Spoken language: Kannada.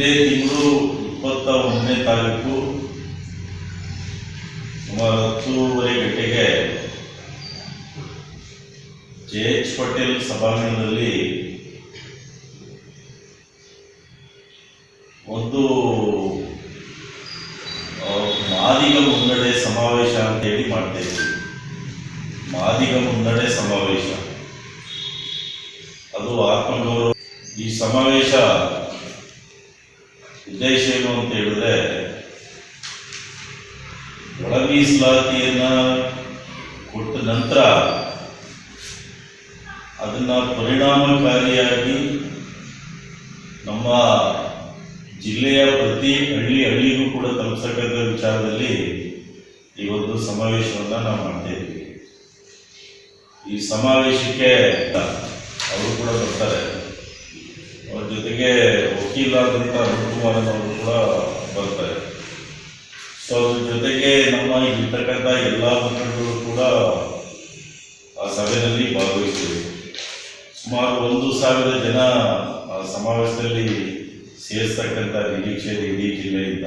ಇದೇ ತಿಂಗಳು ಇಪ್ಪತ್ತ ಒಂದನೇ ತಾರೀಕು ಸುಮಾರು ಹತ್ತೂವರೆ ಗಂಟೆಗೆ ಜೆ ಎಚ್ ಪಟೇಲ್ ಸಭಾಂಗಣದಲ್ಲಿ ಒಂದು ಮಾದಿಗ ಮುನ್ನಡೆ ಸಮಾವೇಶ ಅಂತೇಳಿ ಮಾಡ್ತಾ ಇದ್ವಿ. ಮಾದಿಗ ಮುನ್ನಡೆ ಸಮಾವೇಶ. ಅದು ಆತ್ಮಗೌರವ ಈ ಸಮಾವೇಶ ಏನು ಅಂತ ಹೇಳಿದ್ರೆ ಒಳ ಕೊಟ್ಟ ನಂತರ ಅದನ್ನ ಪರಿಣಾಮಕಾರಿಯಾಗಿ ನಮ್ಮ ಜಿಲ್ಲೆಯ ಪ್ರತಿ ಹಳ್ಳಿ ಹಳ್ಳಿಗೂ ಕೂಡ ತಲುಪಿಸತಕ್ಕಂಥ ವಿಚಾರದಲ್ಲಿ ಈ ಒಂದು ಸಮಾವೇಶವನ್ನ ನಾವು ಮಾಡ್ತಾ ಇದ್ದೀವಿ. ಈ ಸಮಾವೇಶಕ್ಕೆ ಅವರು ಕೂಡ ಬರ್ತಾರೆ. ಅವ್ರ ಜೊತೆಗೆ ಅರುಣ್ ಅವರು ಕೂಡ ಬರ್ತಾರೆ. ಸೊ ಅದ್ರ ಜೊತೆಗೆ ನಮ್ಮ ಇರ್ತಕ್ಕಂಥ ಎಲ್ಲ ಮುಖಂಡರು ಕೂಡ ಆ ಸಭೆಯಲ್ಲಿ ಭಾಗವಹಿಸ್ತೀವಿ ಸುಮಾರು ಒಂದು ಸಾವಿರ ಜನ ಆ ಸಮಾವೇಶದಲ್ಲಿ ಸೇರಿಸ್ತಕ್ಕಂಥ ನಿರೀಕ್ಷೆ ಇಡೀ ಜಿಲ್ಲೆಯಿಂದ.